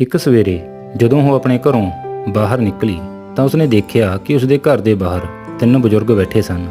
ਇੱਕ ਸਵੇਰੇ ਜਦੋਂ ਉਹ ਆਪਣੇ ਘਰੋਂ ਬਾਹਰ ਨਿਕਲੀ ਤਾਂ ਉਸਨੇ ਦੇਖਿਆ ਕਿ ਉਸਦੇ ਘਰ ਦੇ ਬਾਹਰ ਤਿੰਨ ਬਜ਼ੁਰਗ ਬੈਠੇ ਸਨ।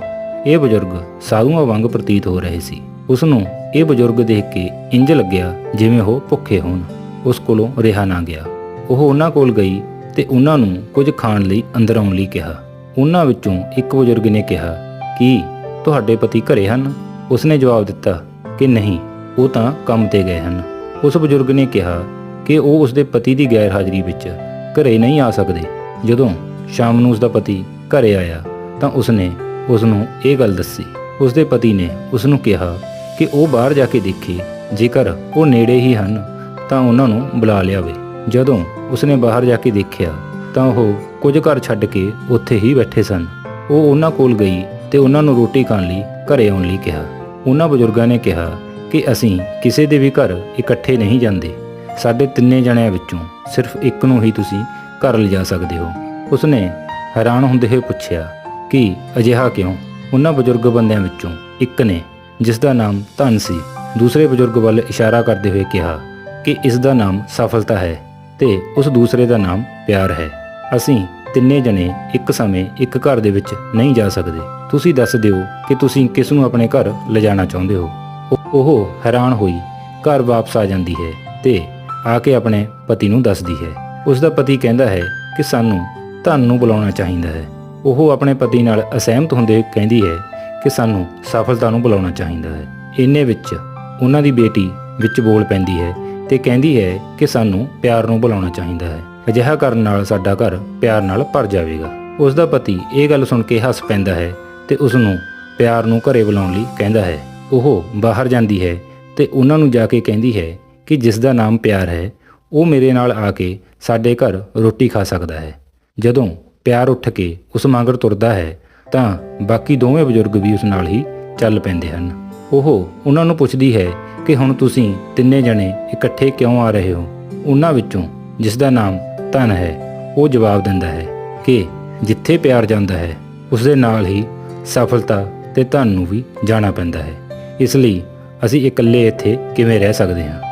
ਇਹ ਬਜ਼ੁਰਗ ਸਾਧੂਆਂ ਵਾਂਗ ਪ੍ਰਤੀਤ ਹੋ ਰਹੇ ਸੀ। ਉਸ ਨੂੰ ਇਹ ਬਜ਼ੁਰਗ ਦੇਖ ਕੇ ਇੰਜ ਲੱਗਿਆ ਜਿਵੇਂ ਉਹ ਭੁੱਖੇ ਹੋਣ। ਉਸ ਕੋਲੋਂ ਰਿਹਾ ਨਾ ਗਿਆ। ਉਹ ਉਹਨਾਂ ਕੋਲ ਗਈ ਤੇ ਉਹਨਾਂ ਨੂੰ ਕੁਝ ਖਾਣ ਲਈ ਅੰਦਰ ਆਉਣ ਲਈ ਕਿਹਾ। ਉਹਨਾਂ ਵਿੱਚੋਂ ਇੱਕ ਬਜ਼ੁਰਗ ਨੇ ਕਿਹਾ, ਕਿ ਤੁਹਾਡੇ ਪਤੀ ਘਰੇ ਹਨ? ਉਸਨੇ ਜਵਾਬ ਦਿੱਤਾ ਕਿ ਨਹੀਂ, ਉਹ ਤਾਂ ਕੰਮ ਤੇ ਗਏ ਹਨ। ਉਸ ਬਜ਼ੁਰਗ ਨੇ ਕਿਹਾ ਕਿ ਉਹ ਉਸਦੇ ਪਤੀ ਦੀ ਗੈਰ ਹਾਜ਼ਰੀ ਵਿੱਚ ਘਰੇ ਨਹੀਂ ਆ ਸਕਦੇ। ਜਦੋਂ ਸ਼ਾਮ ਨੂੰ ਉਸਦਾ ਪਤੀ ਘਰੇ ਆਇਆ ਤਾਂ ਉਸਨੇ ਉਸ ਨੂੰ ਇਹ ਗੱਲ ਦੱਸੀ। ਉਸਦੇ ਪਤੀ ਨੇ ਉਸ ਨੂੰ ਕਿਹਾ ਕਿ ਉਹ ਬਾਹਰ ਜਾ ਕੇ ਦੇਖੇ, ਜੇਕਰ ਉਹ ਨੇੜੇ ਹੀ ਹਨ ਤਾਂ ਉਹਨਾਂ ਨੂੰ ਬੁਲਾ ਲਿਆਵੇ। ਜਦੋਂ ਉਸਨੇ ਬਾਹਰ ਜਾ ਕੇ ਦੇਖਿਆ ਤਾਂ ਉਹ ਕੁਝ ਘਰ ਛੱਡ ਕੇ ਉੱਥੇ ਹੀ ਬੈਠੇ ਸਨ। ਉਹ ਉਹਨਾਂ ਕੋਲ ਗਈ ਤੇ ਉਹਨਾਂ ਨੂੰ ਰੋਟੀ ਖਾਣ ਲਈ ਘਰੇ ਆਉਣ ਲਈ ਕਿਹਾ। ਉਹਨਾਂ ਬਜ਼ੁਰਗਾਂ ਨੇ ਕਿਹਾ ਕਿ ਅਸੀਂ ਕਿਸੇ ਦੇ ਵੀ ਘਰ ਇਕੱਠੇ ਨਹੀਂ ਜਾਂਦੇ। ਸਾਡੇ ਤਿੰਨੇ ਜਣਿਆਂ ਵਿੱਚੋਂ ਸਿਰਫ ਇੱਕ ਨੂੰ ਹੀ ਤੁਸੀਂ ਘਰ ਲਿਜਾ ਸਕਦੇ ਹੋ। ਉਸਨੇ ਹੈਰਾਨ ਹੁੰਦੇ ਹੋਏ ਪੁੱਛਿਆ ਕਿ ਅਜਿਹਾ ਕਿਉਂ? ਉਹਨਾਂ ਬਜ਼ੁਰਗ ਬੰਦਿਆਂ ਵਿੱਚੋਂ ਇੱਕ ਨੇ, ਜਿਸ ਦਾ ਨਾਮ ਧਨ ਸੀ, ਦੂਸਰੇ ਬਜ਼ੁਰਗ ਵੱਲ ਇਸ਼ਾਰਾ ਕਰਦੇ ਹੋਏ ਕਿਹਾ ਕਿ ਇਸ ਦਾ ਨਾਮ ਸਫਲਤਾ ਹੈ ਤੇ ਉਸ ਦੂਸਰੇ ਦਾ ਨਾਮ ਪਿਆਰ ਹੈ। ਅਸੀਂ ਤਿੰਨੇ ਜਣੇ ਇੱਕ ਸਮੇਂ ਇੱਕ ਘਰ ਦੇ ਵਿੱਚ ਨਹੀਂ ਜਾ ਸਕਦੇ। ਤੁਸੀਂ ਦੱਸ ਦਿਓ ਕਿ ਤੁਸੀਂ ਕਿਸ ਨੂੰ ਆਪਣੇ ਘਰ ਲਿਜਾਣਾ ਚਾਹੁੰਦੇ ਹੋ। ਉਹ- ਉਹ ਹੈਰਾਨ ਹੋਈ, ਘਰ ਵਾਪਸ ਆ ਜਾਂਦੀ ਹੈ ਤੇ ਆ ਕੇ ਆਪਣੇ ਪਤੀ ਨੂੰ ਦੱਸਦੀ ਹੈ। ਉਸ ਦਾ ਪਤੀ ਕਹਿੰਦਾ ਹੈ ਕਿ ਸਾਨੂੰ ਧਨ ਨੂੰ ਬੁਲਾਉਣਾ ਚਾਹੀਦਾ ਹੈ। ਉਹ ਆਪਣੇ ਪਤੀ ਨਾਲ ਅਸਹਿਮਤ ਹੁੰਦੇ ਕਹਿੰਦੀ ਹੈ ਕਿ ਸਾਨੂੰ ਸਫਲਤਾ ਨੂੰ ਬੁਲਾਉਣਾ ਚਾਹੀਦਾ ਹੈ। ਇੰਨੇ ਵਿੱਚ ਉਹਨਾਂ ਦੀ ਬੇਟੀ ਵਿੱਚ ਬੋਲ ਪੈਂਦੀ ਹੈ ਤੇ ਕਹਿੰਦੀ ਹੈ ਕਿ ਸਾਨੂੰ ਪਿਆਰ ਨੂੰ ਬੁਲਾਉਣਾ ਚਾਹੀਦਾ ਹੈ। ਅਜਿਹਾ ਕਰਨ ਨਾਲ ਸਾਡਾ ਘਰ ਪਿਆਰ ਨਾਲ ਭਰ ਜਾਵੇਗਾ। ਉਸ ਦਾ ਪਤੀ ਇਹ ਗੱਲ ਸੁਣ ਕੇ ਹੱਸ ਪੈਂਦਾ ਹੈ ਤੇ ਉਸ ਨੂੰ ਪਿਆਰ ਨੂੰ ਘਰੇ ਬੁਲਾਉਣ ਲਈ ਕਹਿੰਦਾ ਹੈ। ਉਹ ਬਾਹਰ ਜਾਂਦੀ ਹੈ ਤੇ ਉਹਨਾਂ ਨੂੰ ਜਾ ਕੇ ਕਹਿੰਦੀ ਹੈ ਕਿ ਜਿਸ ਦਾ ਨਾਮ ਪਿਆਰ ਹੈ, ਉਹ ਮੇਰੇ ਨਾਲ ਆ ਕੇ ਸਾਡੇ ਘਰ ਰੋਟੀ ਖਾ ਸਕਦਾ ਹੈ। ਜਦੋਂ ਪਿਆਰ ਉੱਠ ਕੇ ਉਸ ਮੰਗਰ ਤੁਰਦਾ ਹੈ, ਤਾਂ ਬਾਕੀ ਦੋਵੇਂ ਬਜ਼ੁਰਗ ਵੀ ਉਸ ਨਾਲ ਹੀ ਚੱਲ ਪੈਂਦੇ ਹਨ। ਉਹ ਉਹਨਾਂ ਨੂੰ ਪੁੱਛਦੀ ਹੈ ਕਿ ਹੁਣ ਤੁਸੀਂ ਤਿੰਨੇ ਜਣੇ ਇਕੱਠੇ ਕਿਉਂ ਆ ਰਹੇ ਹੋ? ਉਹਨਾਂ ਵਿੱਚੋਂ ਜਿਸ ਦਾ ਨਾਮ ਧਨ ਹੈ, ਉਹ ਜਵਾਬ ਦਿੰਦਾ ਹੈ ਕਿ ਜਿੱਥੇ ਪਿਆਰ ਜਾਂਦਾ ਹੈ ਉਸ ਦੇ ਨਾਲ ਹੀ ਸਫਲਤਾ ਤੇ ਧਨ ਨੂੰ ਵੀ ਜਾਣਾ ਪੈਂਦਾ ਹੈ। ਇਸ ਲਈ ਅਸੀਂ ਇਕੱਲੇ ਇੱਥੇ ਕਿਵੇਂ ਰਹਿ ਸਕਦੇ ਹਾਂ?